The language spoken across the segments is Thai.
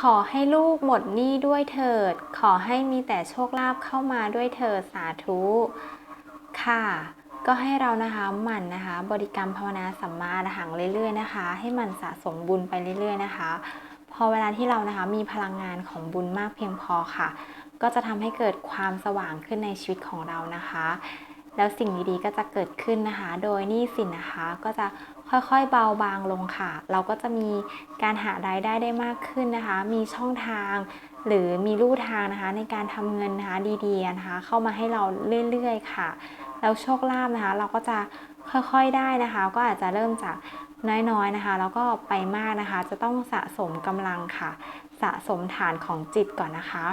ขอให้ลูกหมดหนี้ด้วยเถิด ขอให้มีแต่โชคลาภเข้ามาด้วยเถิดสาธุค่ะ ก็ให้เรานะคะหมั่นนะคะ บริกรรมภาวนาสัมมาอรหังเรื่อยๆนะคะ ให้มันสะสมบุญไปเรื่อย ๆนะคะ พอเวลาที่เรานะคะมีพลังงานของบุญมากเพียงพอค่ะ ก็จะทำให้เกิดความสว่างขึ้นในชีวิตของเรานะคะ แล้วสิ่งดีๆก็จะเกิดขึ้นนะคะ โดยหนี้สินนะคะก็จะค่อยๆเบาบางลงค่ะ เราก็จะมีการหารายได้ได้มากขึ้นนะคะ มีช่องทางหรือมีลู่ทางนะคะ ในการทำเงินนะคะดีๆนะคะ เข้ามาให้เราเรื่อยๆค่ะ แล้วโชคลาภนะคะ เราก็จะค่อยๆได้นะคะ ก็อาจจะเริ่มจากน้อยๆนะคะ แล้วก็ไปมากนะคะ จะต้องสะสมกำลังค่ะ สะสมฐานของจิตก่อนนะคะ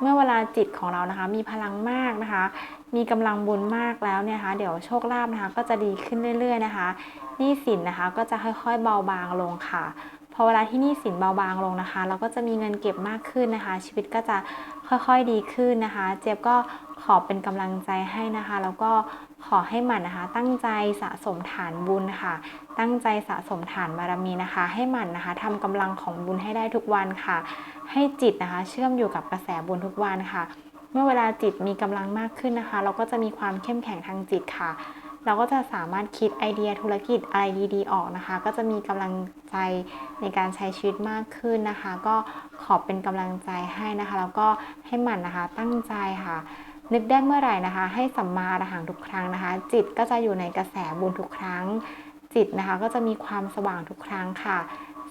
เมื่อเวลาจิตของเรานะคะ มีพลังมากนะคะ มีกำลังบุญมากแล้วเนี่ยนะคะเดี๋ยวโชคลาภนะคะ ก็จะดีขึ้นเรื่อย ๆ นะคะหนี้สินนะคะ ก็จะค่อยๆเบาบางลงค่ะ พอเวลาที่หนี้สินเบาบางลงนะคะ เราก็จะมีเงินเก็บมากขึ้นนะคะ ชีวิตก็จะค่อยๆดีขึ้นนะคะ เจี๊ยบก็ขอเป็นกำลังใจให้นะคะ แล้วก็ขอให้หมั่นนะคะ ตั้งใจสะสมฐานบุญค่ะ ตั้งใจสะสมฐานบารมีนะคะ ให้หมั่นนะคะทำกำลังของบุญให้ได้ทุกวันค่ะ ให้จิตนะคะ เชื่อมอยู่กับกระแสบุญทุกวันค่ะ เมื่อเวลาจิตมีกำลังมากขึ้นนะคะ เราก็จะมีความเข้มแข็งทางจิตค่ะ เราก็จะสามารถคิดไอเดียธุรกิจอะไรดีๆ ออกนะคะ ก็จะมีกำลังใจในการใช้ชีวิตมากขึ้นนะคะ ก็ขอเป็นกำลังใจให้นะคะ แล้วก็ให้หมั่นนะคะตั้งใจค่ะนึกได้เมื่อไหร่นะคะ ให้สัมมาอรหังทุกครั้งนะคะ จิตก็จะอยู่ในกระแสบุญทุกครั้ง จิตนะคะก็จะมีความสว่างทุกครั้งค่ะ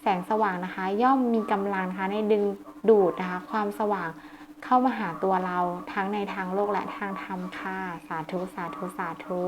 แสงสว่างนะคะ ย่อมมีกำลังนะคะในดึงดูดนะคะ ความสว่างเข้ามาหาตัวเราทั้งในทางโลกและทางธรรมค่ะ สาธุสาธุสาธุ